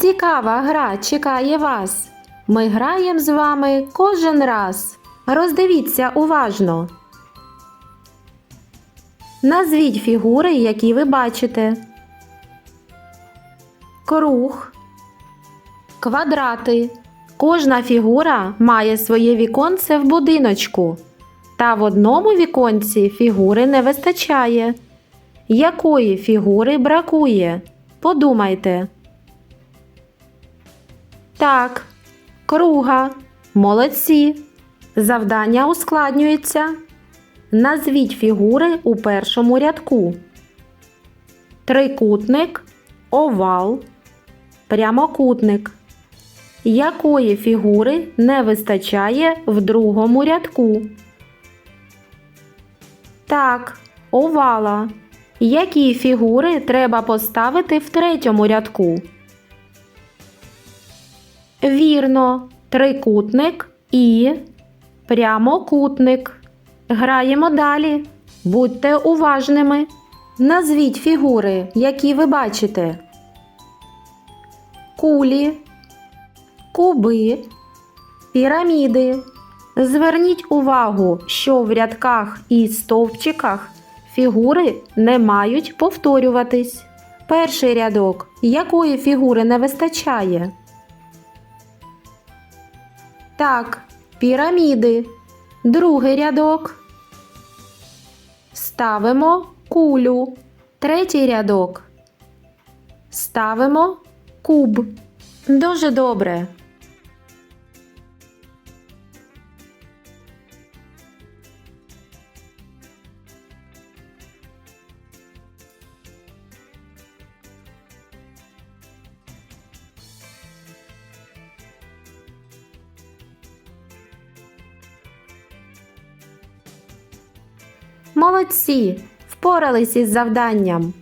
Цікава гра чекає вас. Ми граємо з вами кожен раз. Роздивіться уважно. Назвіть фігури, які ви бачите. Круг. Квадрати. Кожна фігура має своє віконце в будиночку. Та в одному віконці фігури не вистачає. Якої фігури бракує? Подумайте. Так, круга. Молодці. Завдання ускладнюється. Назвіть фігури у першому рядку. Трикутник, овал, прямокутник. Якої фігури не вистачає в другому рядку? Так, овала. Які фігури треба поставити в третьому рядку? Вірно, трикутник і прямокутник. Граємо далі. Будьте уважними. Назвіть фігури, які ви бачите. Кулі, куби, піраміди. Зверніть увагу, що в рядках і стовпчиках фігури не мають повторюватись. Перший рядок. Якої фігури не вистачає? Так, піраміди. Другий рядок. Ставимо кулю. Третій рядок. Ставимо куб. Дуже добре. Молодці! Впорались із завданням.